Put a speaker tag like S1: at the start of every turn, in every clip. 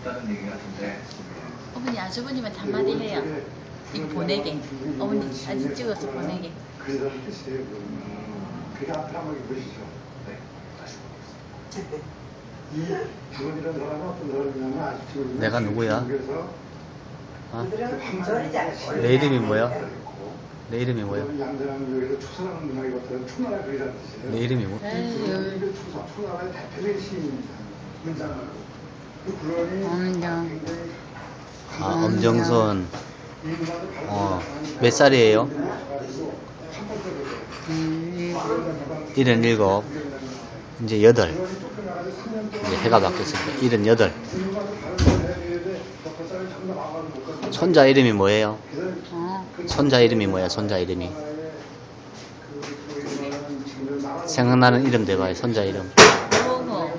S1: 있다는 얘기 같은데
S2: 어머니 아주버님한테 한마디 해요. 이거 보내게. 어머니 사진 찍어서 보내게.
S3: 그래서 뜻이에요. 그게 앞으로 보시죠.
S1: 네 말씀드리겠습니다.
S3: 이 주원이라는 사람은 어떤 사람이냐면 아직
S4: 내가 누구야?
S3: 그래서
S4: 어? 내내 이름이 뭐야? 내 이름이 뭐야? 내 이름이 뭐?
S3: 대표적인 시인입니다. 문장을. 그러니
S2: 엄정.
S4: 아, 엄정선. 어, 몇 살이에요? 일흔 일곱. 이제 여덟. 이제 해가 바뀌었으니까 일흔 여덟. 손자 이름이 뭐예요?
S2: 어.
S4: 손자 이름이 뭐야? 손자 이름이. 생각나는 이름 대봐요. 손자 이름.
S2: 어머.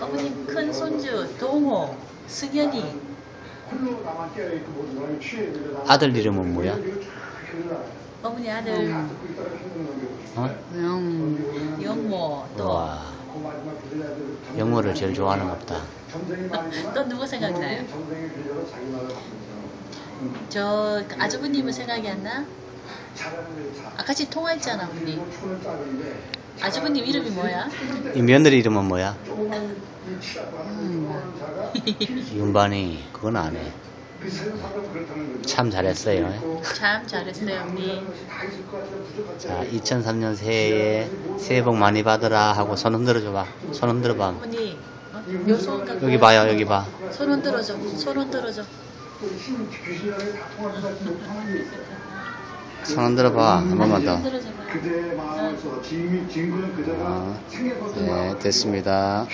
S2: 어머니 큰 손주 동호, 승현이.
S4: 아들 이름은 뭐야?
S2: 어머니 아들
S4: 어?
S2: 영, 영모 또.
S4: 와, 영모를 제일 좋아하는 것 보다.
S2: 또 누구 생각나요? 저 아주버님은 생각이 안 나? 아까 같이 통화했잖아 우리. 아주버님 이름이 뭐야?
S4: 이 며느리 이름은 뭐야? 윤반이 그건 안 해. 참 잘했어요.
S2: 참 잘했어요 언니.
S4: 자, 2003년 새해에 새해 복 많이 받으라 하고 손 흔들어 줘봐. 손 흔들어 봐.
S2: 어머니 어? 요손 갖고
S4: 여기 봐요, 여기 봐.
S2: 손 흔들어 줘. 손 흔들어 줘.
S4: 손 흔들어 봐. 한 번만 더. 아, 네, 됐습니다.